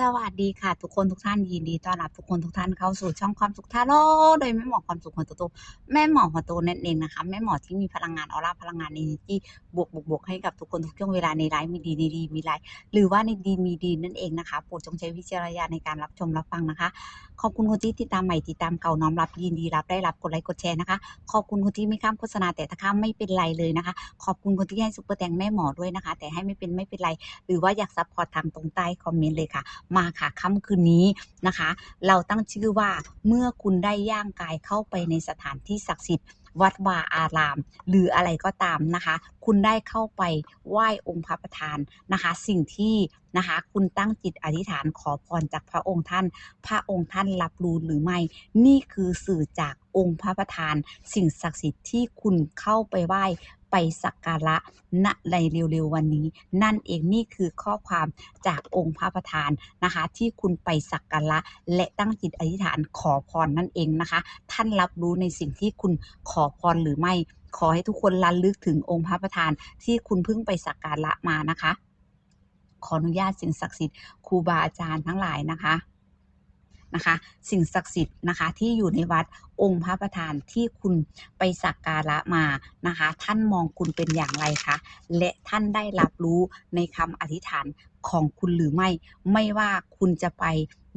สวัสดีค่ะ ทุกคนทุกท่านยินดีต้อนรับทุกคนทุกท่านเข้าสู่ช่องความสุขทาโร่โดยแม่หมอความสุขหัวโตแม่หมอหัวโตนั่นเองนะคะแม่หมอที่มีพลังงานออร่าพลังงานในที่บวกบวกบวกให้กับทุกคนทุกช่วงเวลาในไลฟ์มีดีดีดีมีไลฟ์หรือว่าในดีมีดีนั่นเองนะคะโปรดจงใช้วิจารณญาณในการรับชมรับฟังนะคะขอบคุณคนที่ติดตามใหม่ติดตามเก่าน้อมรับยินดีรับได้รับกดไลค์กดแชร์นะคะขอบคุณคนที่ไม่ข้ามโฆษณาแต่ถ้าข้ามไม่เป็นไรเลยนะคะ ขอบคุณคนที่ให้ซุปเปอร์แตงแม่หมอด้วยนะคะ แต่ให้ไม่เป็นไม่เป็นไร หรือว่าอยากซัพพอร์ตทางตรงใต้คอมเมนต์เลยค่ะมาค่ะค่ำคืนนี้นะคะ เราตั้งชื่อว่าเมื่อคุณได้ย่างกายเข้าไปในสถานที่ศักดิ์สิทธิ์วัดวาอาราม หรืออะไรก็ตามนะคะ คุณได้เข้าไปไหว้องค์พระประธานนะคะ สิ่งที่นะคะ คุณตั้งจิตอธิษฐานขอพรจากพระองค์ท่าน พระองค์ท่านรับรู้หรือไม่ นี่คือสื่อจากองค์พระประธาน สิ่งศักดิ์สิทธิ์ที่คุณเข้าไปไหว้ ไปสักการะณในเร็วๆวันนี้ นั่นเองนี่คือข้อความจากองค์พระประธานนะคะ ที่คุณไปสักการะและตั้งจิตอธิษฐานขอพรนั่นเองนะคะ ท่านรับรู้ในสิ่งที่คุณขอพรหรือไม่ ขอให้ทุกคนระลึกถึงองค์พระประธานที่คุณเพิ่งไปสักการะมานะคะ ขออนุญาตสิ่งศักดิ์สิทธิ์ครูบาอาจารย์ทั้งหลายนะคะ นะคะ สิ่งศักดิ์สิทธิ์นะคะที่อยู่ในวัดองค์พระประธานที่คุณไปสักการะมานะคะ ท่านมองคุณเป็นอย่างไรคะและท่านได้รับรู้ในคำอธิษฐานของคุณหรือไม่ ไม่ว่าคุณจะไป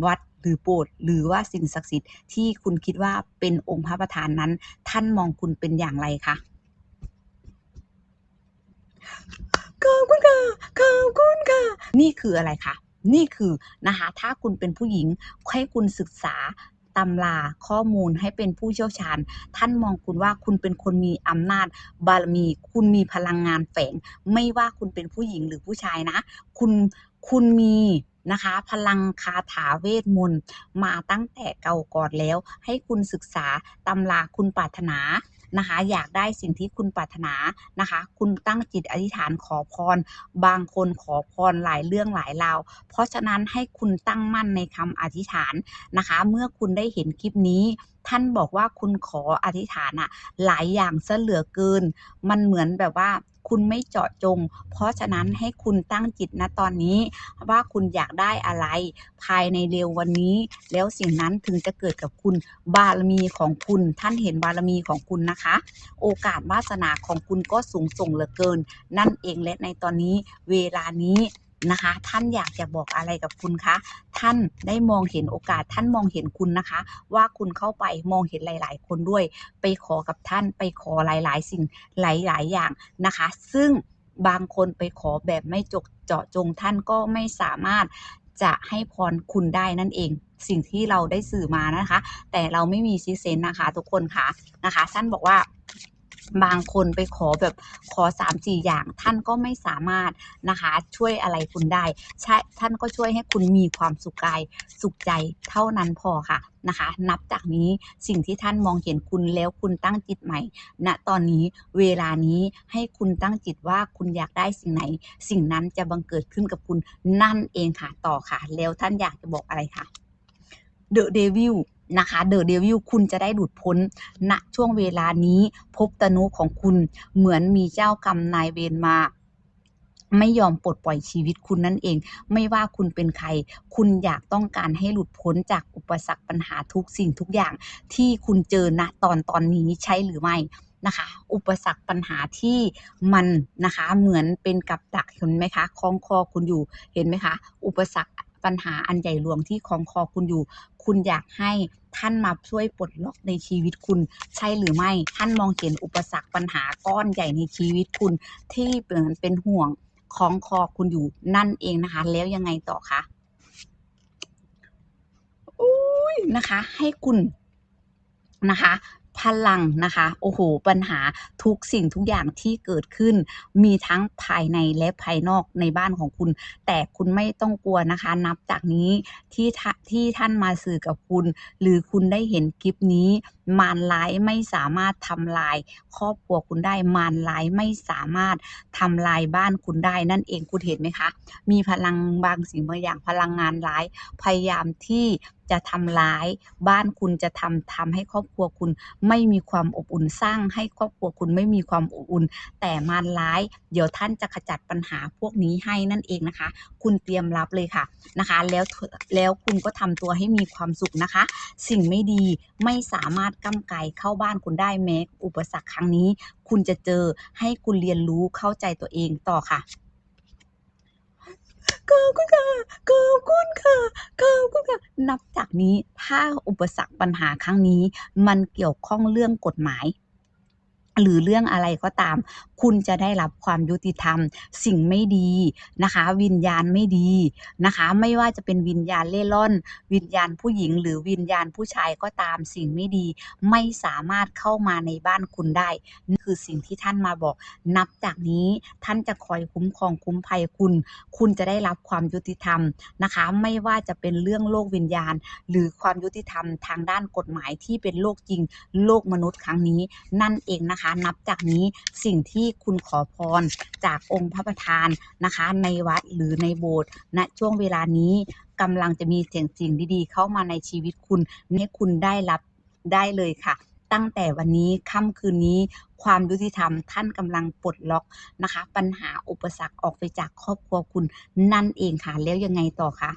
วัดหรือโบสถ์หรือว่าสิ่งศักดิ์สิทธิ์ที่คุณคิดว่าเป็นองค์พระประธานนั้น ท่านมองคุณเป็นอย่างไรคะขอบคุณค่ะขอบคุณค่ะ นี่คืออะไรคะ นี่คือนะคะถ้าคุณเป็นผู้หญิงให้คุณศึกษาตำราข้อมูลให้เป็นผู้เชี่ยวชาญ ท่านมองคุณว่าคุณเป็นคนมีอำนาจบารมี คุณมีพลังงานแฝง ไม่ว่าคุณเป็นผู้หญิงหรือผู้ชายนะ คุณคุณมีนะคะพลังคาถาเวทมนต์มาตั้งแต่เก่าก่อนแล้ว ให้คุณศึกษาตำราคุณปรารถนา นะคะ อยากได้สิ่งที่คุณปรารถนานะคะ คุณตั้งจิตอธิษฐานขอพร บางคนขอพรหลายเรื่องหลายราว เพราะฉะนั้นให้คุณตั้งมั่นในคำอธิษฐานนะคะ เมื่อคุณได้เห็นคลิปนี้ท่านบอกว่าคุณขออธิษฐานอะหลายอย่างซะเหลือเกิน มันเหมือนแบบว่า คุณไม่เจาะจง เพราะฉะนั้นให้คุณตั้งจิตนะตอนนี้ ว่าคุณอยากได้อะไร ภายในเร็ววันนี้ แล้วสิ่งนั้นถึงจะเกิดกับคุณบารมีของคุณ ท่านเห็นบารมีของคุณนะคะ โอกาสวาสนาของคุณก็สูงส่งเหลือเกิน นั่นเองและในตอนนี้ เวลานี้ นะคะ ท่านอยากจะบอกอะไรกับคุณคะ ท่านได้มองเห็นโอกาส ท่านมองเห็นคุณนะคะ ว่าคุณเข้าไปมองเห็นหลาย ๆ คนด้วย ไปขอกับท่าน ไปขอหลาย ๆ สิ่งหลาย ๆ อย่างนะคะ ซึ่งบางคนไปขอแบบไม่จกเจาะจงท่านก็ไม่สามารถจะให้พรคุณได้นั่นเอง สิ่งที่เราได้สื่อมานะคะ แต่เราไม่มีซิเซนนะคะ ทุกคนค่ะนะคะท่านบอกว่า บางคนไปขอแบบขอ3ามสี่อย่าง ท่านก็ไม่สามารถนะคะ ช่วยอะไรคุณได้ใช่ท่านก็ช่วยให้คุณมีความสุขกายสุขใจเท่านั้นพอค่ะนะคะ นับจากนี้สิ่งที่ท่านมองเห็นคุณแล้วคุณตั้งจิตใหม่ณตอนนี้เวลานี้ให้คุณตั้งจิตว่าคุณอยากได้สิ่งไหน สิ่งนั้นจะบังเกิดขึ้นกับคุณนั่นเองค่ะต่อค่ะ แล้วท่านอยากจะบอกอะไรคะเดอะเดวิล นะคะเดอะเดวิลคุณจะได้หลุดพ้นณช่วงเวลานี้ภพตนุของคุณเหมือนมีเจ้ากรรมนายเวรมาไม่ยอมปลดปล่อยชีวิตคุณนั่นเอง ไม่ว่าคุณเป็นใคร คุณอยากต้องการให้หลุดพ้นจากอุปสรรคปัญหาทุกสิ่งทุกอย่างที่คุณเจอณตอนตอนนี้ใช่หรือไม่นะคะ อุปสรรคปัญหาที่มันนะคะเหมือนเป็นกับดักเห็นไหมคะคล้องคอคุณอยู่เห็นไหมคะ อุปสรรค ปัญหาอันใหญ่หลวงที่คล้องคอคุณอยู่ คุณอยากให้ท่านมาช่วยปลดล็อกในชีวิตคุณ ใช่หรือไม่ท่านมองเห็นอุปสรรคปัญหาก้อนใหญ่ในชีวิตคุณ ที่เหมือนเป็นห่วงของคอคุณอยู่นั่นเองนะคะ แล้วยังไงต่อคะอุ้ยนะคะ ให้คุณนะคะ พลังนะคะ โอ้โห ปัญหาทุกสิ่งทุกอย่างที่เกิดขึ้น มีทั้งภายในและภายนอกในบ้านของคุณ แต่คุณไม่ต้องกลัวนะคะ นับจากนี้ที่ที่ท่านมาสื่อกับคุณ หรือคุณได้เห็นคลิปนี้มารร้ายไม่สามารถทำลาย ครอบครัวคุณได้มารร้ายไม่สามารถทำลายบ้านคุณได้นั่นเองคุณเห็นไหมคะ มีพลังบางสิ่งบางอย่างพลังงานร้ายพยายามที่ จะทำร้าย บ้านคุณจะทำทำให้ครอบครัวคุณไม่มีความอบอุ่นสร้าง ให้ครอบครัวคุณไม่มีความอบอุ่น แต่มารร้าย เดี๋ยวท่านจะขจัดปัญหาพวกนี้ให้นั่นเองนะคะ คุณเตรียมรับเลยค่ะนะคะ แล้วแล้วคุณก็ทำตัวให้มีความสุขนะคะ สิ่งไม่ดีไม่สามารถก้ำไกลเข้าบ้านคุณได้แม้อุปสรรคครั้งนี้ คุณจะเจอให้คุณเรียนรู้เข้าใจตัวเองต่อค่ะ ขอบคุณค่ะขอบคุณค่ะขอบคุณค่ะ นับจากนี้ถ้าอุปสรรคปัญหาครั้งนี้ มันเกี่ยวข้องเรื่องกฎหมาย หรือเรื่องอะไรก็ตาม คุณจะได้รับความยุติธรรม สิ่งไม่ดีนะคะ วิญญาณไม่ดีนะคะ ไม่ว่าจะเป็นวิญญาณเล่ร่อน วิญญาณผู้หญิง หรือวิญญาณผู้ชายก็ตามสิ่งไม่ดี ไม่สามารถเข้ามาในบ้านคุณได้นี่คือสิ่งที่ท่านมาบอก นับจากนี้ท่านจะคอยคุ้มครองคุ้มภัยคุณ คุณจะได้รับความยุติธรรมนะคะ ไม่ว่าจะเป็นเรื่องโลกวิญญาณ หรือความยุติธรรมทางด้านกฎหมายที่เป็นโลกจริง โลกมนุษย์ครั้งนี้ นั่นเองนะคะ นับจากนี้สิ่งที่คุณขอพรจากองค์พระประธานนะคะ ในวัดหรือในโบสถ์ณช่วงเวลานี้กำลังจะมีเสียงสิ่งดีๆ เข้ามาในชีวิตคุณให้คุณได้รับได้เลยค่ะ ตั้งแต่วันนี้ค่ำคืนนี้ความยุติธรรมท่านกำลังปลดล็อกนะคะ ปัญหาอุปสรรคออกไปจากครอบครัวคุณนั่นเองค่ะ แล้วยังไงต่อคะ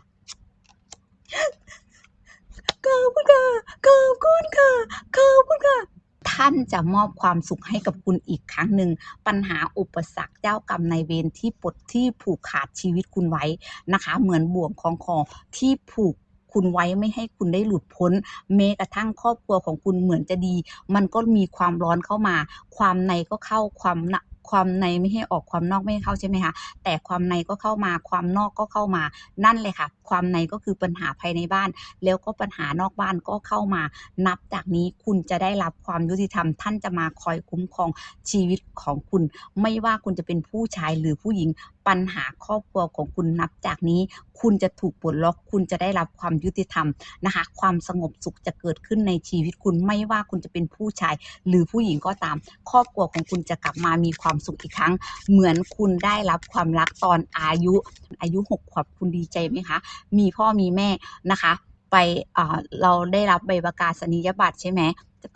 ขอบคุณค่ะขอบคุณค่ะขอบคุณค่ะ ท่านจะมอบความสุขให้กับคุณอีกครั้งหนึ่ง ปัญหาอุปสรรคเจ้ากรรมในเวรที่ปลดที่ผูกขาดชีวิตคุณไว้นะคะ เหมือนบ่วงของคอที่ผูกคุณไว้ไม่ให้คุณได้หลุดพ้นแม้กระทั่งครอบครัวของคุณเหมือนจะดี มันก็มีความร้อนเข้ามา ความในก็เข้าความน ความในไม่ให้ออกความนอกไม่ให้เข้าใช่ไหมคะแต่ความในก็เข้ามาความนอกก็เข้ามานั่นเลยค่ะ ความในก็คือปัญหาภายในบ้าน แล้วก็ปัญหานอกบ้านก็เข้ามา นับจากนี้คุณจะได้รับความยุติธรรม ท่านจะมาคอยคุ้มครองชีวิตของคุณ ไม่ว่าคุณจะเป็นผู้ชายหรือผู้หญิงปัญหาครอบครัวของคุณนับจากนี้ คุณจะถูกปลดล็อก คุณจะได้รับความยุติธรรมนะคะ ความสงบสุขจะเกิดขึ้นในชีวิตคุณไม่ว่าคุณจะเป็นผู้ชาย หรือผู้หญิงก็ตาม ครอบครัวของคุณจะกลับมามีความสุขอีกครั้ง เหมือนคุณได้รับความรักตอนอายุอายุหกขวบคุณดีใจไหมคะ มีพ่อมีแม่นะคะ ไปเอ่อเราได้รับใบประกาศนียบัตรใช่ไหม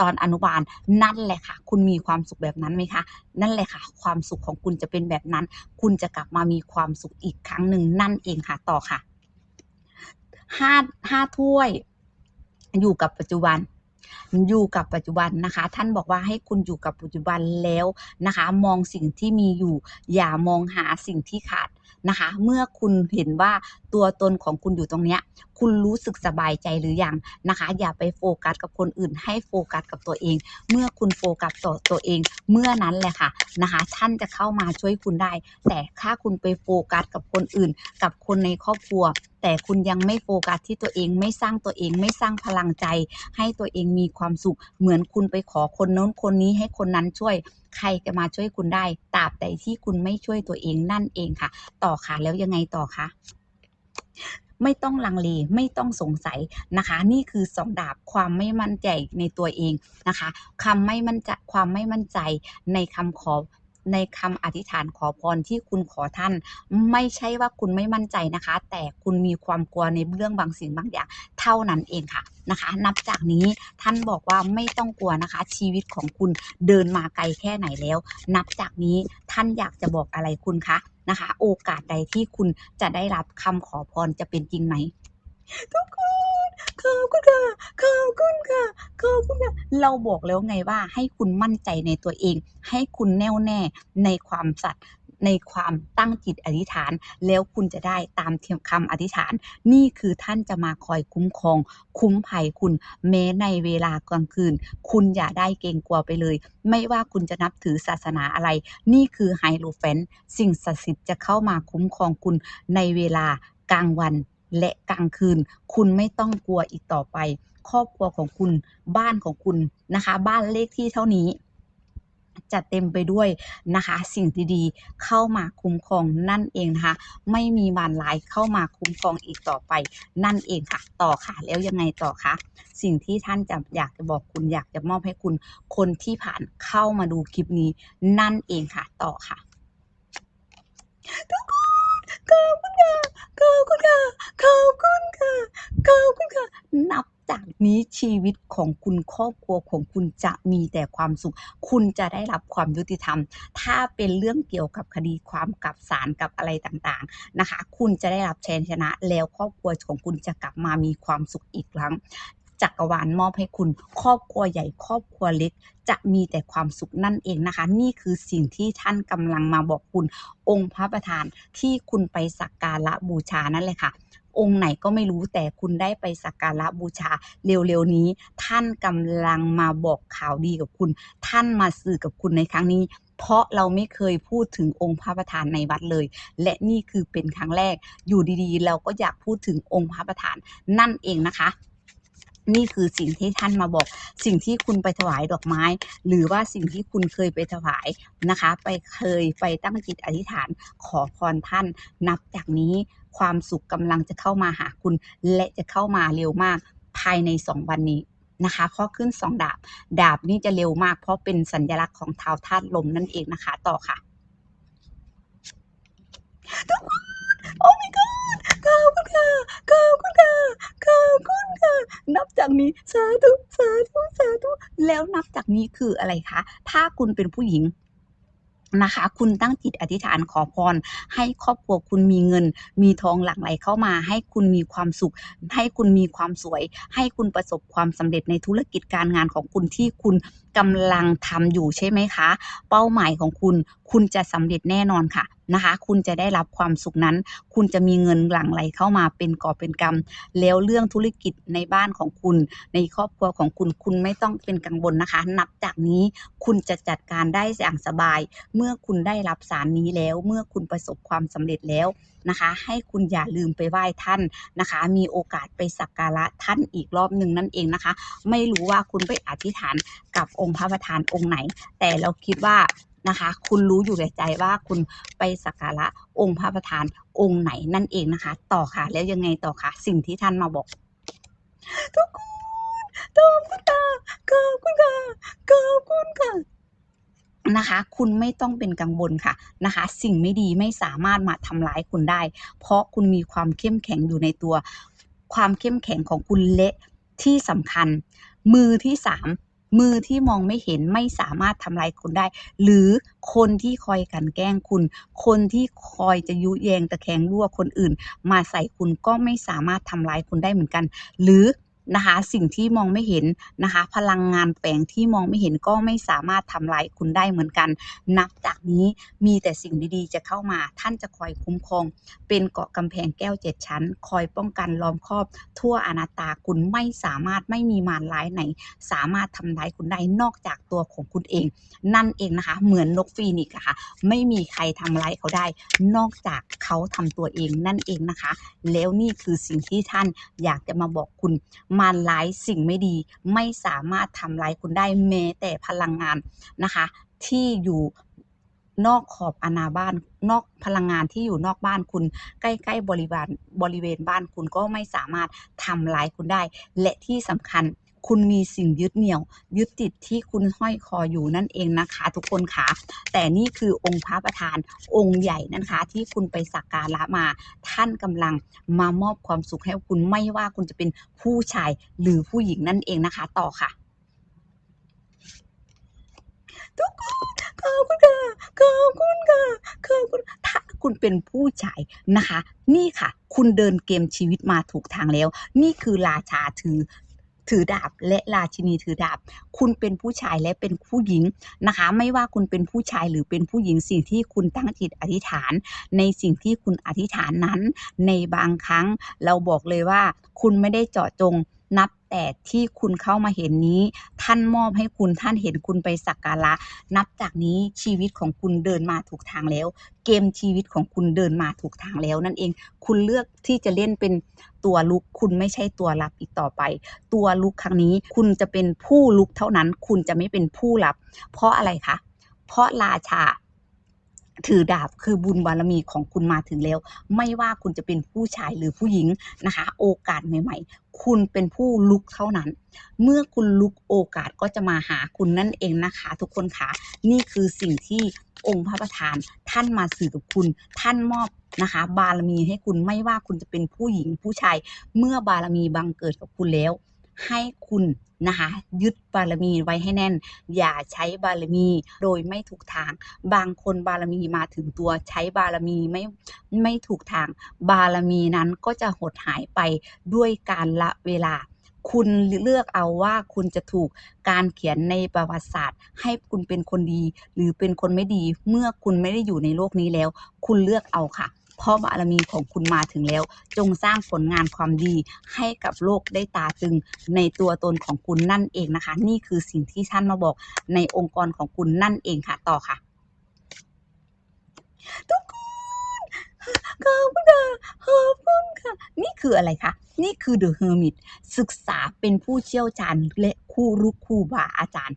ตอนอนุบาลนั่นแหละค่ะ คุณมีความสุขแบบนั้นไหมคะ นั่นแหละค่ะ ความสุขของคุณจะเป็นแบบนั้น คุณจะกลับมามีความสุขอีกครั้งหนึ่งนั่นเองค่ะต่อค่ะห้าห้าถ้วย อยู่กับปัจจุบัน อยู่กับปัจจุบันนะคะ ท่านบอกว่าให้คุณอยู่กับปัจจุบันแล้วนะคะ มองสิ่งที่มีอยู่ อย่ามองหาสิ่งที่ขาด นะคะ เมื่อคุณเห็นว่าตัวตนของคุณอยู่ตรงเนี้ยคุณรู้สึกสบายใจหรือยังนะคะ อย่าไปโฟกัสกับคนอื่น ให้โฟกัสกับตัวเอง เมื่อคุณโฟกัสต่อตัวเอง เมื่อนั้นแหละค่ะนะคะท่านจะเข้ามาช่วยคุณได้ แต่ถ้าคุณไปโฟกัสกับคนอื่น กับคนในครอบครัว แต่คุณยังไม่โฟกัสที่ตัวเองไม่สร้างตัวเองไม่สร้างพลังใจ ให้ตัวเองมีความสุข เหมือนคุณไปขอคนโน้นคนนี้ให้คนนั้นช่วยใครจะมาช่วยคุณได้ตราบใดที่คุณไม่ช่วยตัวเองนั่นเองค่ะ ต่อค่ะแล้วยังไงต่อคะไม่ต้องลังเลไม่ต้องสงสัยนะคะ นี่คือสองดาบความไม่มั่นใจในตัวเองนะคะคำไม่มั่นใจความไม่มั่นใจในคำขอ ในคำอธิษฐานขอพรที่คุณขอท่าน ไม่ใช่ว่าคุณไม่มั่นใจนะคะ แต่คุณมีความกลัวในเรื่องบางสิ่งบางอย่างเท่านั้นเองค่ะนะคะ นับจากนี้ท่านบอกว่าไม่ต้องกลัวนะคะ ชีวิตของคุณเดินมาไกลแค่ไหนแล้ว นับจากนี้ท่านอยากจะบอกอะไรคุณคะนะคะ โอกาสใดที่คุณจะได้รับคำขอพรจะเป็นจริงไหม ทุกคนขอบคุณค่ะขอบคุณค่ะขอบคุณค่ะเราบอกแล้วไงว่าให้คุณมั่นใจในตัวเอง ให้คุณแน่วแน่ในความสัตย์ในความตั้งจิตอธิษฐาน แล้วคุณจะได้ตามคำอธิษฐาน นี่คือท่านจะมาคอยคุ้มครอง คุ้มภัยคุณแม้ในเวลากลางคืน คุณอย่าได้เกรงกลัวไปเลย ไม่ว่าคุณจะนับถือศาสนาอะไร นี่คือไฮโลแฟนสิ่งศักดิ์สิทธิ์จะเข้ามาคุ้มครองคุณในเวลากลางวัน และกลางคืน คุณไม่ต้องกลัวอีกต่อไป ครอบครัวของคุณบ้านของคุณนะคะ บ้านเลขที่เท่านี้จะเต็มไปด้วยนะคะ สิ่งดีๆเข้ามาคุ้มครองนั่นเองนะคะ ไม่มีมารร้ายเข้ามาคุ้มครองอีกต่อไป นั่นเองค่ะ ต่อค่ะแล้วยังไงต่อคะสิ่งที่ท่านจะอยากจะบอกคุณอยากจะมอบให้คุณคนที่ผ่านเข้ามาดูคลิปนี้ นั่นเองค่ะ ต่อค่ะทุกคน ขอบคุณค่ะ ขอบคุณค่ะ ขอบคุณค่ะ ขอบคุณค่ะ นับจากนี้ชีวิตของคุณครอบครัวของคุณจะมีแต่ความสุข คุณจะได้รับความยุติธรรม ถ้าเป็นเรื่องเกี่ยวกับคดีความกับศาลกับอะไรต่างๆนะคะ คุณจะได้รับชัยชนะ แล้วครอบครัวของคุณจะกลับมามีความสุขอีกครั้ง จักรวาลมอบให้คุณ ครอบครัวใหญ่ ครอบครัวเล็ก จะมีแต่ความสุขนั่นเองนะคะ นี่คือสิ่งที่ท่านกำลังมาบอกคุณ องค์พระประธานที่คุณไปสักการะบูชานั่นแหละค่ะองค์ไหนก็ไม่รู้แต่คุณได้ไปสักการะบูชา เร็วๆนี้ ท่านกำลังมาบอกข่าวดีกับคุณ ท่านมาสื่อกับคุณในครั้งนี้ เพราะเราไม่เคยพูดถึงองค์พระประธานในวัดเลย และนี่คือเป็นครั้งแรกอยู่ดีๆ เราก็อยากพูดถึงองค์พระประธานนั่นเองนะคะ นี่คือสิ่งที่ท่านมาบอก สิ่งที่คุณไปถวายดอกไม้ หรือว่าสิ่งที่คุณเคยไปถวายนะคะ ไปเคยไปตั้งจิตอธิษฐานขอพรท่านนับจากนี้ความสุขกำลังจะเข้ามาหาคุณ และจะเข้ามาเร็วมาก ภายใน2วันนี้นะคะเพราะขึ้น2ดาบ ดาบนี่จะเร็วมาก เพราะเป็นสัญลักษณ์ของเท้าวธาตุลมนั่นเองนะคะ ต่อค่ะทุกคนโอ้ my god ขอบ ค่ะขอบคุณค่ะขอบคุณค่ะ นับจากนี้สาธุสาธุสาธุแล้วนับจากนี้คืออะไรคะ ถ้าคุณเป็นผู้หญิงนะคะ คุณตั้งจิตอธิษฐานขอพร ให้ครอบครัวคุณมีเงิน มีทองหลั่งไหลเข้ามา ให้คุณมีความสุข ให้คุณมีความสวย ให้คุณประสบความสำเร็จในธุรกิจการงานของคุณที่คุณ กำลังทำอยู่ใช่ไหมคะ เป้าหมายของคุณคุณจะสำเร็จแน่นอนค่ะนะคะ คุณจะได้รับความสุขนั้น คุณจะมีเงินหลั่งไหลเข้ามาเป็นก่อเป็นกำแล้วเรื่องธุรกิจในบ้านของคุณ ในครอบครัวของคุณ คุณไม่ต้องเป็นกังวลนะคะ นับจากนี้คุณจะจัดการได้อย่างสบาย เมื่อคุณได้รับสารนี้แล้ว เมื่อคุณประสบความสำเร็จแล้วนะคะ ให้คุณอย่าลืมไปไหว้ท่านนะคะ มีโอกาสไปสักการะท่านอีกรอบหนึ่งนั่นเองนะคะ ไม่รู้ว่าคุณไปอธิษฐานกับององค์พระประธานองค์ไหน แต่เราคิดว่านะคะ คุณรู้อยู่ในใจว่าคุณไปสักการะองค์พระประธานองค์ไหนนั่นเองนะคะ ต่อค่ะ แล้วยังไงต่อค่ะ สิ่งที่ท่านมาบอก ทุกคนขอบคุณค่ะขอบคุณค่ะขอบคุณค่ะนะคะ คุณไม่ต้องเป็นกังวลค่ะนะคะ สิ่งไม่ดีไม่สามารถมาทำร้ายคุณได้ เพราะคุณมีความเข้มแข็งอยู่ในตัว ความเข้มแข็งของคุณและที่สำคัญ มือที่สาม มือที่มองไม่เห็นไม่สามารถทำลายคุณได้ หรือคนที่คอยกันแกล้งคุณ คนที่คอยจะยุแยงตะแคงรั่วคนอื่น มาใส่คุณก็ไม่สามารถทำลายคุณได้เหมือนกัน หรือ นะคะ สิ่งที่มองไม่เห็นนะคะ พลังงานแฝงที่มองไม่เห็นก็ไม่สามารถทำลายคุณได้เหมือนกัน นับจากนี้มีแต่สิ่งดีๆ จะเข้ามา ท่านจะคอยคุ้มครอง เป็นเกาะกำแพงแก้วเจ็ดชั้น คอยป้องกันล้อมครอบ ทั่วอนาตาคุณไม่สามารถไม่มีมารร้ายไหน สามารถทำร้ายคุณได้นอกจากตัวของคุณเอง นั่นเองนะคะ เหมือนนกฟีนิกซ์ค่ะ ไม่มีใครทำร้ายเขาได้ นอกจากเขาทำตัวเองนั่นเองนะคะ แล้วนี่คือสิ่งที่ท่านอยากจะมาบอกคุณมารร้ายสิ่งไม่ดี ไม่สามารถทำร้ายคุณได้แม้แต่พลังงานนะคะ ที่อยู่นอกขอบอาณาบ้านนอกพลังงานที่อยู่นอกบ้านคุณ ใกล้ๆบริวารบริเวณบ้านคุณก็ไม่สามารถทำร้ายคุณได้ และที่สำคัญ คุณมีสิ่งยึดเหนี่ยว ยึดติดที่คุณห้อยคออยู่นั่นเองนะคะ ทุกคนค่ะแต่นี่คือองค์พระประธานองค์ใหญ่นะคะ ที่คุณไปสักการะมา ท่านกำลังมามอบความสุขให้คุณไม่ว่าคุณจะเป็นผู้ชายหรือผู้หญิงนั่นเองนะคะ ต่อค่ะ ทุกคนขอบคุณค่ะขอบคุณค่ะขอบคุณถ้าคุณเป็นผู้ชายนะคะ นี่ค่ะ คุณเดินเกมชีวิตมาถูกทางแล้ว นี่คือราชาถือ ถือดาบและราชินีถือดาบ คุณเป็นผู้ชายและเป็นผู้หญิงนะคะ ไม่ว่าคุณเป็นผู้ชายหรือเป็นผู้หญิงสิ่งที่คุณตั้งจิตอธิษฐาน ในสิ่งที่คุณอธิษฐานนั้น ในบางครั้งเราบอกเลยว่า คุณไม่ได้เจาะจงนับแต่ที่คุณเข้ามาเห็นนี้ ท่านมอบให้คุณท่านเห็นคุณไปสักการะ นับจากนี้ชีวิตของคุณเดินมาถูกทางแล้ว เกมชีวิตของคุณเดินมาถูกทางแล้วนั่นเอง คุณเลือกที่จะเล่นเป็น ตัวลุก คุณไม่ใช่ตัวรับอีกต่อไป ตัวลุกครั้งนี้คุณจะเป็นผู้ลุกเท่านั้น คุณจะไม่เป็นผู้รับ เพราะอะไรคะ เพราะราชาถือดาบคือบุญบารมีของคุณมาถึงแล้ว ไม่ว่าคุณจะเป็นผู้ชายหรือผู้หญิงนะคะ โอกาสใหม่ๆ คุณเป็นผู้ลุกเท่านั้น เมื่อคุณลุกโอกาสก็จะมาหาคุณนั่นเองนะคะ ทุกคนคะนี่คือสิ่งที่องค์พระประธานท่านมาสื่อกับคุณ ท่านมอบนะคะ บารมีให้คุณไม่ว่าคุณจะเป็นผู้หญิงผู้ชาย เมื่อบารมีบังเกิดกับคุณแล้ว ให้คุณนะคะ ยึดบารมีไว้ให้แน่น อย่าใช้บารมีโดยไม่ถูกทาง บางคนบารมีมาถึงตัวใช้บารมีไม่ไม่ถูกทาง บารมีนั้นก็จะหดหายไปด้วยการละเวลา คุณเลือกเอาว่าคุณจะถูกการเขียนในประวัติศาสตร์ ให้คุณเป็นคนดี หรือเป็นคนไม่ดี เมื่อคุณไม่ได้อยู่ในโลกนี้แล้ว คุณเลือกเอาค่ะ พราะบารมีของคุณมาถึงแล้ว จงสร้างผลงานความดีให้กับโลกได้ตาตึงในตัวตนของคุณนั่นเองนะคะ นี่คือสิ่งที่ท่านมาบอกในองค์กรของคุณนั่นเองค่ะ ต่อค่ะทุกคนขอบคุณค่ะขอบคุณค่ะ นี่คืออะไรคะ นี่คือ The Hermit ศึกษาเป็นผู้เชี่ยวชาญและคู่รู้ครูบาอาจารย์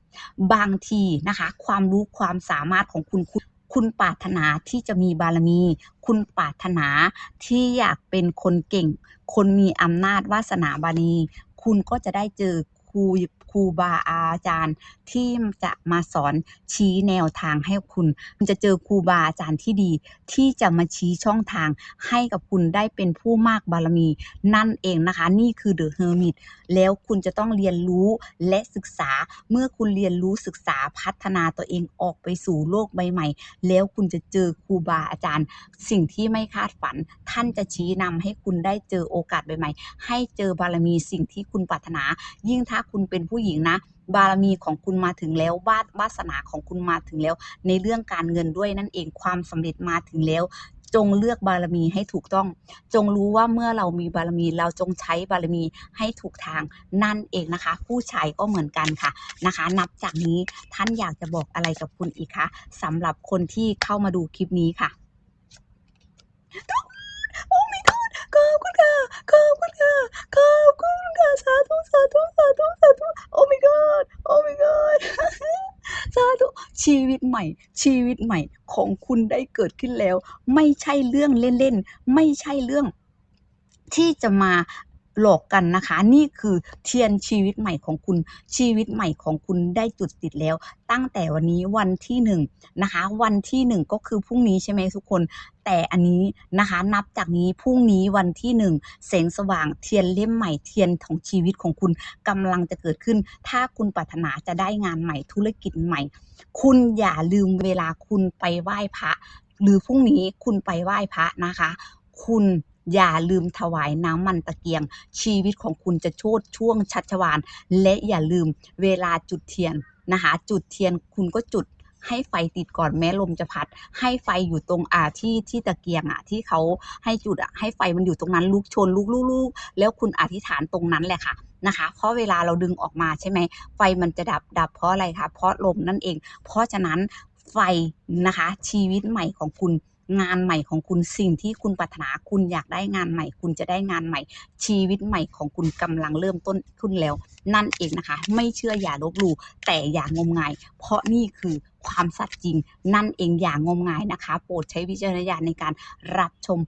บางทีนะคะ ความรู้ความสามารถของคุณคุณ คุณปรารถนาที่จะมีบารมี คุณปรารถนาที่อยากเป็นคนเก่ง คนมีอำนาจวาสนาบารมี คุณก็จะได้เจอครู ครูบาอาจารย์ที่จะมาสอนชี้แนวทางให้คุณ คุณจะเจอครูบาอาจารย์ที่ดี ที่จะมาชี้ช่องทางให้กับคุณได้เป็นผู้มากบารมี นั่นเองนะคะ นี่คือ The Hermit แล้วคุณจะต้องเรียนรู้และศึกษาเมื่อคุณเรียนรู้ศึกษาพัฒนาตัวเองออกไปสู่โลกใบใหม่ แล้วคุณจะเจอครูบาอาจารย์ สิ่งที่ไม่คาดฝัน ท่านจะชี้นำให้คุณได้เจอโอกาสใหม่ๆให้เจอบารมีสิ่งที่คุณปรารถนา ยิ่งถ้าคุณเป็นผู้หญิงนะ บารมีของคุณมาถึงแล้ววาดวาสนาของคุณมาถึงแล้ว ในเรื่องการเงินด้วยนั่นเองความสำเร็จมาถึงแล้ว จงเลือกบารมีให้ถูกต้อง จงรู้ว่าเมื่อเรามีบารมี เราจงใช้บารมีให้ถูกทางนั่นเองนะคะ ผู้ชายก็เหมือนกันค่ะนะคะ นับจากนี้ท่านอยากจะบอกอะไรกับคุณอีกคะสำหรับคนที่เข้ามาดูคลิปนี้ค่ะ ชีวิตใหม่ ชีวิตใหม่ของคุณได้เกิดขึ้นแล้ว ไม่ใช่เรื่องเล่นๆ ไม่ใช่เรื่องที่จะมา หลอกกันนะคะ นี่คือเทียนชีวิตใหม่ของคุณ ชีวิตใหม่ของคุณได้จุดติดแล้ว ตั้งแต่วันนี้วันที่หนึ่งนะคะ วันที่หนึ่งก็คือพรุ่งนี้ใช่ไหมทุกคน แต่อันนี้นะคะ นับจากนี้พรุ่งนี้วันที่หนึ่งแสงสว่างเทียนเล่มใหม่เทียนของชีวิตของคุณกำลังจะเกิดขึ้น ถ้าคุณปรารถนาจะได้งานใหม่ธุรกิจใหม่ คุณอย่าลืมเวลาคุณไปไหว้พระ หรือพรุ่งนี้คุณไปไหว้พระนะคะ คุณ อย่าลืมถวายน้ำมันตะเกียง ชีวิตของคุณจะโชดช่วงชัชวาน และอย่าลืมเวลาจุดเทียนนะคะ จุดเทียนคุณก็จุดให้ไฟติดก่อนแม้ลมจะพัด ให้ไฟอยู่ตรงอ่าที่ที่ตะเกียงอะที่เขาให้จุดอะให้ไฟมันอยู่ตรงนั้นลุกโชนลุกลุกลุกแล้วคุณอธิษฐานตรงนั้นแหละค่ะนะคะ เพราะเวลาเราดึงออกมาใช่ไหมไฟมันจะดับดับเพราะอะไรคะเพราะลมนั่นเอง เพราะฉะนั้นไฟนะคะชีวิตใหม่ของคุณ งานใหม่ของคุณสิ่งที่คุณปรารถนาคุณอยากได้งานใหม่ คุณจะได้งานใหม่ ชีวิตใหม่ของคุณกำลังเริ่มต้นขึ้นแล้ว นั่นเองนะคะ ไม่เชื่ออย่าลบหลู่แต่อย่างมงาย เพราะนี่คือความสัตย์จริง นั่นเองอย่างงมงายนะคะ โปรดใช้วิจารณญาณในการรับชม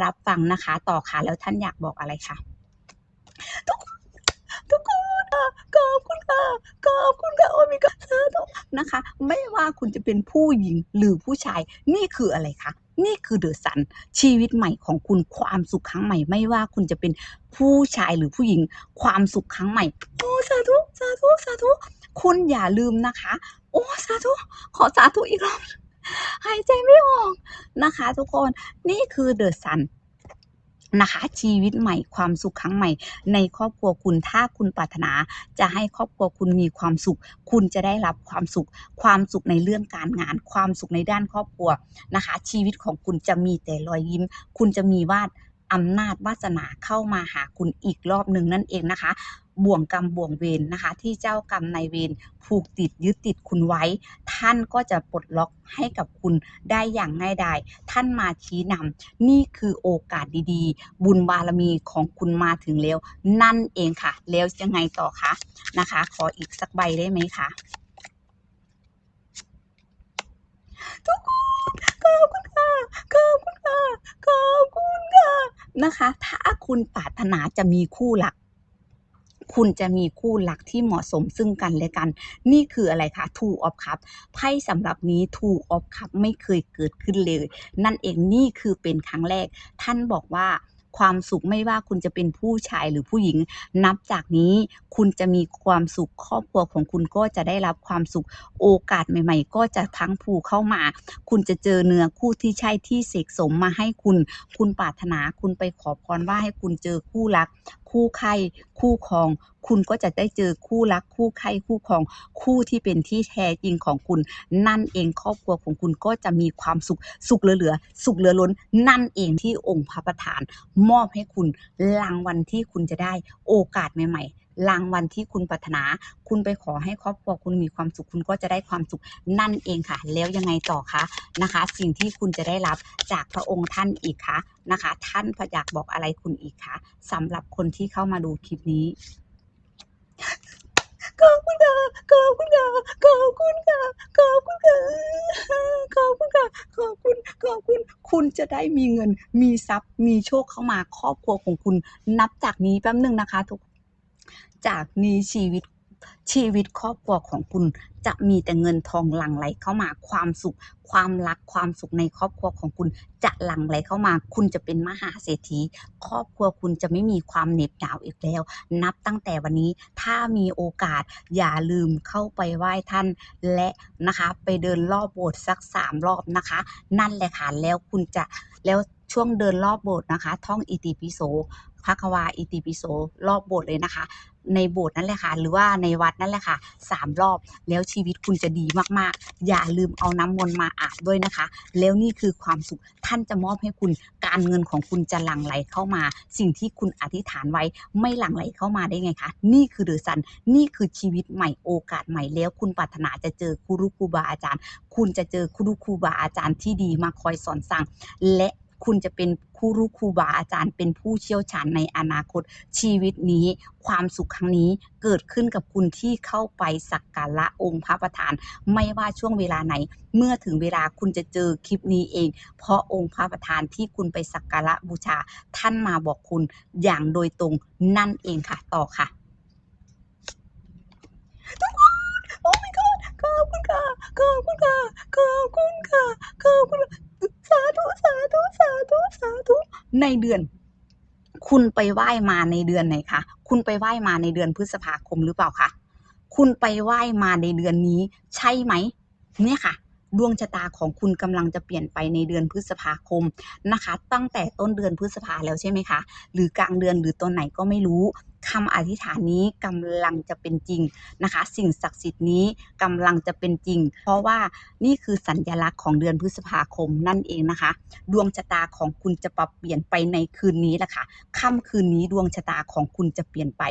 รับฟังนะคะ ต่อค่ะแล้วท่านอยากบอกอะไรคะทุกคนทุกคน ค่ะขอบคุณค่ะขอบคุณค่ะโอ้มีกสาธุนะคะ ไม่ว่าคุณจะเป็นผู้หญิงหรือผู้ชาย นี่คืออะไรคะนี่คือเดอะสันชีวิตใหม่ของคุณความสุขครั้งใหม่ ไม่ว่าคุณจะเป็นผู้ชายหรือผู้หญิงความสุขครั้งใหม่โอ้สาธุสาธุสาธุคุณอย่าลืมนะคะ โอ้สาธุขอสาธุอีกรอบหายใจไม่ออกนะคะ ทุกคนนี่คือเดอะสัน นะคะ ชีวิตใหม่ความสุขครั้งใหม่ ในครอบครัวคุณถ้าคุณปรารถนา จะให้ครอบครัวคุณมีความสุข คุณจะได้รับความสุข ความสุขในเรื่องการงาน ความสุขในด้านครอบครัวนะคะ ชีวิตของคุณจะมีแต่รอยยิ้ม คุณจะมีวาดอำนาจวาสนาเข้ามาหาคุณอีกรอบหนึ่งนั่นเองนะคะ บ่วงกรรมบ่วงเวรนะคะ ที่เจ้ากรรมนายเวรผูกติดยึดติดคุณไว้ ท่านก็จะปลดล็อกให้กับคุณได้อย่างง่ายดายท่านมาชี้นำนี่คือโอกาสดีๆ บุญบารมีของคุณมาถึงแล้ว นั่นเองค่ะ แล้วยังไงต่อคะนะคะ ขออีกสักใบได้ไหมคะทุกคนขอบคุณค่ะขอบคุณค่ะขอบคุณค่ะนะคะ ถ้าคุณปรารถนาจะมีคู่หลัก คุณจะมีคู่หลักที่เหมาะสมซึ่งกันและกัน นี่คืออะไรคะ two of cup ไพ่สำหรับนี้ two of cup ไม่เคยเกิดขึ้นเลย นั่นเองนี่คือเป็นครั้งแรก ท่านบอกว่าความสุขไม่ว่าคุณจะเป็นผู้ชายหรือผู้หญิง นับจากนี้คุณจะมีความสุขครอบครัวของคุณก็จะได้รับความสุขโอกาสใหม่ ๆ ก็จะพังพรูเข้ามา คุณจะเจอเนื้อคู่ที่ใช่ที่เสกสมมาให้คุณ คุณปรารถนาคุณไปขอพรว่าให้คุณเจอคู่รัก คู่ใครคู่ครอง คุณก็จะได้เจอคู่รักคู่ใครคู่ครอง คู่ที่เป็นที่แท้จริงของคุณ นั่นเองครอบครัวของคุณก็จะมีความสุขสุขเหลือๆสุขเหลือล้น นั่นเองที่องค์พระประธาน มอบให้คุณรางวัลที่คุณจะได้โอกาสใหม่ ๆ รางวัลที่คุณปรารถนา คุณไปขอให้ครอบครัวคุณมีความสุข คุณก็จะได้ความสุขนั่นเองค่ะ แล้วยังไงต่อคะนะคะ สิ่งที่คุณจะได้รับจากพระองค์ท่านอีกคะนะคะ ท่านอยากบอกอะไรคุณอีกคะสำหรับคนที่เข้ามาดูคลิปนี้ขอบคุณค่ะขอบคุณค่ะขอบคุณค่ะขอบคุณค่ะขอบคุณค่ะขอบคุณขอบคุณ คุณจะได้มีเงิน มีทรัพย์ มีโชคเข้ามาครอบครัวของคุณ นับจากนี้แป๊บหนึ่งนะคะทุก จากนี้ชีวิตชีวิตครอบครัวของคุณจะมีแต่เงินทองหลั่งไหลเข้ามาความสุข ความรักความสุขในครอบครัวของคุณจะหลั่งไหลเข้ามา คุณจะเป็นมหาเศรษฐี ครอบครัวคุณจะไม่มีความเหน็บหนาวอีกแล้ว นับตั้งแต่วันนี้ถ้ามีโอกาสอย่าลืมเข้าไปไหว้ท่าน และนะคะไปเดินรอบโบสถ์สักสามรอบนะคะ นั่นแหละค่ะแล้วคุณจะแล้วช่วงเดินรอบโบสถ์นะคะ ท่องอิติปิโสพระควาอิติปิโสรอบโบสถ์เลยนะคะ ในโบสถ์นั่นแหละค่ะ หรือว่าในวัดนั่นแหละค่ะสามรอบแล้วชีวิตคุณจะดีมากๆ อย่าลืมเอาน้ำมนต์มาอาบด้วยนะคะ แล้วนี่คือความสุขท่านจะมอบให้คุณการเงินของคุณจะหลั่งไหลเข้ามา สิ่งที่คุณอธิษฐานไว้ไม่หลั่งไหลเข้ามาได้ไงคะนี่คือเดอะซันนี่คือชีวิตใหม่โอกาสใหม่แล้ว คุณปรารถนาจะเจอครูครูบาอาจารย์ คุณจะเจอครูครูบาอาจารย์ที่ดีมาคอยสอนสั่งและ คุณจะเป็นครูรู้ครูบาอาจารย์ เป็นผู้เชี่ยวชาญในอนาคตชีวิตนี้ ความสุขครั้งนี้เกิดขึ้นกับคุณที่เข้าไปสักการะองค์พระประธาน ไม่ว่าช่วงเวลาไหน เมื่อถึงเวลาคุณจะเจอคลิปนี้เอง เพราะองค์พระประธานที่คุณไปสักการะบูชา ท่านมาบอกคุณอย่างโดยตรงนั่นเองค่ะ ต่อค่ะทุกคนโอ้ my god ขอบคุณค่ะขอบคุณค่ะขอบคุณค่ะขอบคุณค่ะ สาธุสาธุสาธุสาธุในเดือน คุณไปไหว้มาในเดือนไหนคะคุณไปไหว้มาในเดือนพฤษภาคมหรือเปล่าคะคุณไปไหว้มาในเดือนนี้ ใช่ไหมเนี่ยค่ะดวงชะตาของคุณกำลังจะเปลี่ยนไปในเดือนพฤษภาคมนะคะ ตั้งแต่ต้นเดือนพฤษภาแล้วใช่ไหมคะ หรือกลางเดือนหรือตอนไหนก็ไม่รู้ คำอธิษฐานนี้กำลังจะเป็นจริงนะคะ สิ่งศักดิ์สิทธิ์นี้กำลังจะเป็นจริง เพราะว่านี่คือสัญลักษณ์ของเดือนพฤษภาคมนั่นเองนะคะ ดวงชะตาของคุณจะปรับเปลี่ยนไปในคืนนี้แหละค่ะค่ำคืนนี้ดวงชะตาของคุณจะเปลี่ยนไป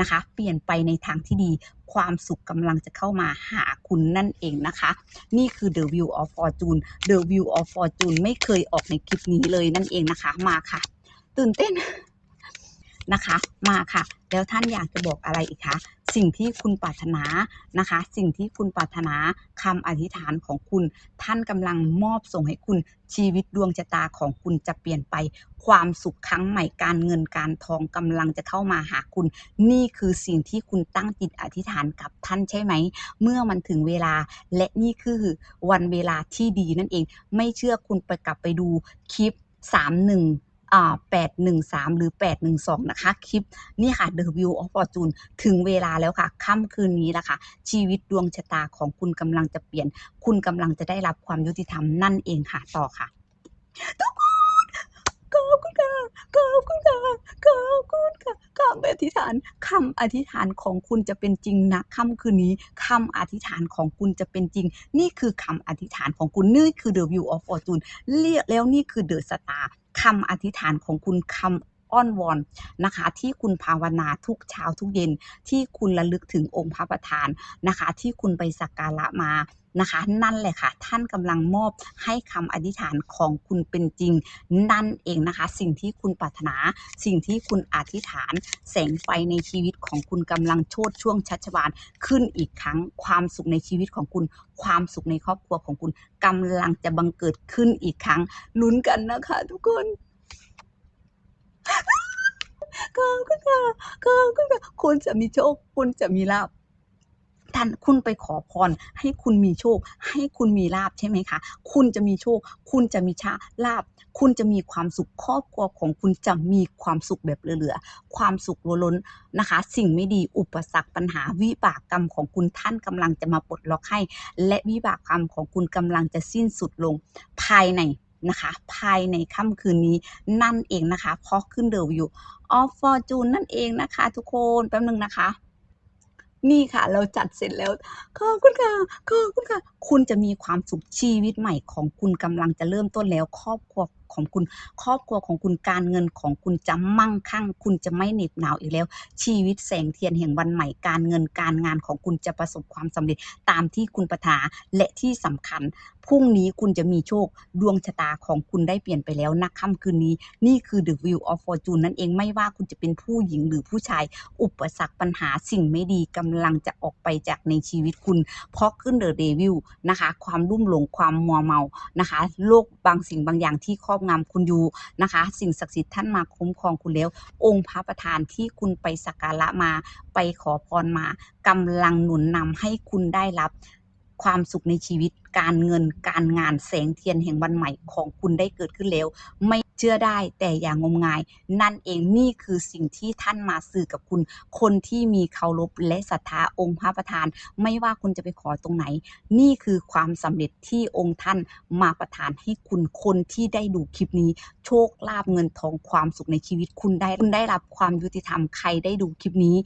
นะคะ เปลี่ยนไปในทางที่ดีความสุขกำลังจะเข้ามาหาคุณนั่นเองนะคะ นี่คือ The View of Fortune The View of Fortune ไม่เคยออกในคลิปนี้เลยนั่นเองนะคะ มาค่ะ ตื่นเต้น นะคะ มาค่ะ แล้วท่านอยากจะบอกอะไรอีกคะสิ่งที่คุณปรารถนานะคะ สิ่งที่คุณปรารถนาคำอธิษฐานของคุณ ท่านกำลังมอบส่งให้คุณชีวิตดวงชะตาของคุณจะเปลี่ยนไป ความสุขครั้งใหม่การเงินการทองกำลังจะเข้ามาหาคุณ นี่คือสิ่งที่คุณตั้งจิตอธิษฐานกับท่านใช่ไหม เมื่อมันถึงเวลาและนี่คือวันเวลาที่ดีนั่นเอง ไม่เชื่อคุณไปกลับไปดูคลิป 31อ่า 813 หรือ 812 นะคะ คลิปนี่ค่ะ The View of Fortune ถึงเวลาแล้วค่ะ ค่ำคืนนี้ละค่ะชีวิตดวงชะตาของคุณกำลังจะเปลี่ยน คุณกำลังจะได้รับความยุติธรรมนั่นเองค่ะ ต่อค่ะ ทุกคนขอบคุณค่ะขอบคุณค่ะขอบคุณค่ะคำอธิษฐานคำอธิษฐานของคุณจะเป็นจริงนะค่ำคืนนี้คำอธิษฐานของคุณจะเป็นจริง นี่คือคำอธิษฐานของคุณนี่คือ The View of Fortune เรียกแล้วนี่คือ The Star คำอธิษฐานของคุณคำ อ้อนวอนนะคะ ที่คุณภาวนาทุกเช้าทุกเย็นที่คุณระลึกถึงองค์พระประธานนะคะ ที่คุณไปสักการะมานะคะนั่นแหละค่ะ ท่านกำลังมอบให้คำอธิษฐานของคุณเป็นจริง นั่นเองนะคะ สิ่งที่คุณปรารถนา สิ่งที่คุณอธิษฐาน แสงไฟในชีวิตของคุณกำลังโชดช่วงชัชวานขึ้นอีกครั้ง ความสุขในชีวิตของคุณ ความสุขในครอบครัวของคุณกำลังจะบังเกิดขึ้นอีกครั้งลุ้นกันนะคะ ทุกคน ขอบคุณค่ะขอบคุณค่ะคุณจะมีโชค คุณจะมีลาภท่านคุณไปขอพรให้คุณมีโชค ให้คุณมีลาบใช่ไหมคะคุณจะมีโชค คุณจะมีชาลาบ คุณจะมีความสุขครอบครัวของคุณจะมีความสุขแบบเหลือๆความสุขล้นๆนะคะ สิ่งไม่ดีอุปสรรคปัญหาวิบากกรรมของคุณท่านกำลังจะมาปลดล็อกให้ และวิบากกรรมของคุณกำลังจะสิ้นสุดลงภายใน นะคะ ภายในค่ำคืนนี้นั่นเองนะคะ เพราะขึ้นเดิมอยู่ออฟฟอร์จูนนั่นเองนะคะ ทุกคนแป๊บนึงนะคะ นี่ค่ะ เราจัดเสร็จแล้วขอบคุณค่ะขอบคุณค่ะ คุณจะมีความสุขชีวิตใหม่ของคุณกำลังจะเริ่มต้นแล้ว ครอบครัว ของคุณ ครอบครัวของคุณการเงินของคุณจะมั่งคั่ง คุณจะไม่เหน็บหนาวอีกแล้ว ชีวิตแสงเทียนแห่งวันใหม่การเงินการงานของคุณจะประสบความสำเร็จตามที่คุณปรารถนาและที่สำคัญพรุ่งนี้คุณจะมีโชคดวงชะตาของคุณได้เปลี่ยนไปแล้วนักค่ำคืนนี้ นี่คือ The View of Fortune นั่นเองไม่ว่าคุณจะเป็นผู้หญิงหรือผู้ชาย อุปสรรคปัญหาสิ่งไม่ดีกำลังจะออกไปจากในชีวิตคุณ เพราะขึ้นเดอะเดวิลนะคะ ความรุ่มหลงความมัวเมานะคะ โลกบางสิ่งบางอย่างที่ครอบงำคุณอยู่นะคะ สิ่งศักดิ์สิทธิ์ท่านมาคุ้มครองคุณแล้ว องค์พระประธานที่คุณไปสักการะมา ไปขอพรมากำลังหนุนนำให้คุณได้รับ ความสุขในชีวิต การเงิน การงานแสงเทียนแห่งวันใหม่ของคุณได้เกิดขึ้นแล้ว ไม่เชื่อได้แต่อย่างงมงาย นั่นเองนี่คือสิ่งที่ท่านมาสื่อกับคุณ คนที่มีเคารพและศรัทธาองค์พระประธาน ไม่ว่าคุณจะไปขอตรงไหน นี่คือความสำเร็จที่องค์ท่านมาประทานให้คุณคนที่ได้ดูคลิปนี้ โชคลาภเงินทองความสุขในชีวิตคุณได้คุณได้รับความยุติธรรมใครได้ดูคลิปนี้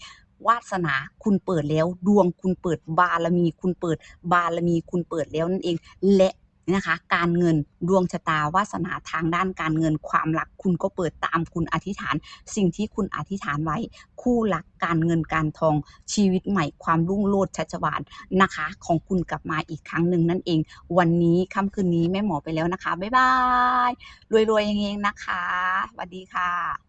วาสนาคุณเปิดแล้ว ดวงคุณเปิดบารมี คุณเปิดบารมี คุณเปิดแล้วนั่นเอง และนะคะการเงินดวงชะตาวาสนาทางด้านการเงินความรักคุณก็เปิดตามคุณอธิษฐาน สิ่งที่คุณอธิษฐานไว้ คู่รักการเงินการทองชีวิตใหม่ความรุ่งโรจน์ชัชวานนะคะ ของคุณกลับมาอีกครั้งหนึ่งนั่นเอง วันนี้ค่ำคืนนี้แม่หมอไปแล้วนะคะ บ๊ายบายรวยๆเฮงๆนะคะสวัสดีค่ะ